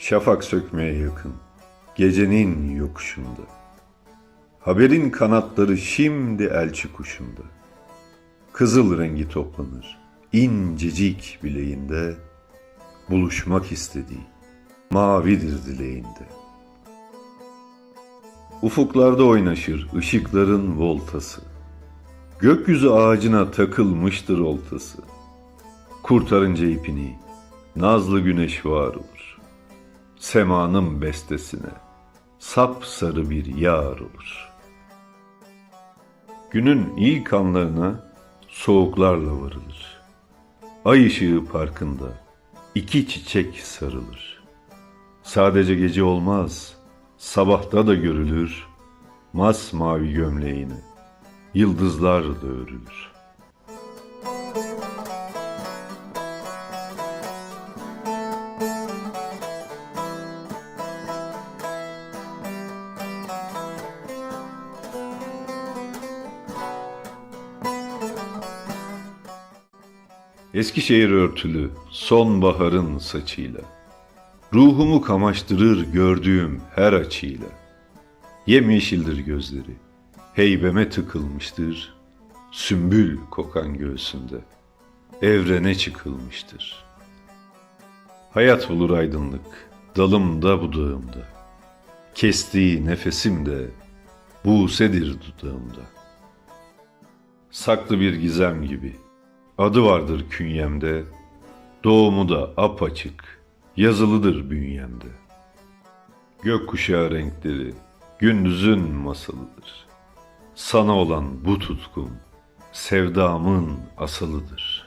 Şafak sökmeye yakın, gecenin yokuşunda. Haberin kanatları şimdi elçi kuşunda. Kızıl rengi toplanır, incecik bileğinde, buluşmak istediği, mavidir dileğinde. Ufuklarda oynaşır ışıkların voltası. Gökyüzü ağacına takılmıştır oltası. Kurtarınca ipini, nazlı güneş var olur. Semanın bestesine, sap sarı bir yar olur. Günün ilk anlarına soğuklarla varılır. Ay ışığı parkında iki çiçek sarılır. Sadece gece olmaz, sabahta da görülür masmavi gömleğini. Yıldızlar da örülür. Eskişehir örtülü sonbaharın saçıyla. Ruhumu kamaştırır gördüğüm her açıyla. Yemyeşildir gözleri, heybeme tıkılmıştır. Sümbül kokan göğsünde, evrene çıkılmıştır. Hayat bulur aydınlık, dalımda budağımda. Kestiği nefesimde, busedir dudağımda. Saklı bir gizem gibi, adı vardır künyemde, doğumu da apaçık, yazılıdır bünyemde. Gökkuşağı renkleri, gündüzün masalıdır. Sana olan bu tutkum, sevdamın asılıdır.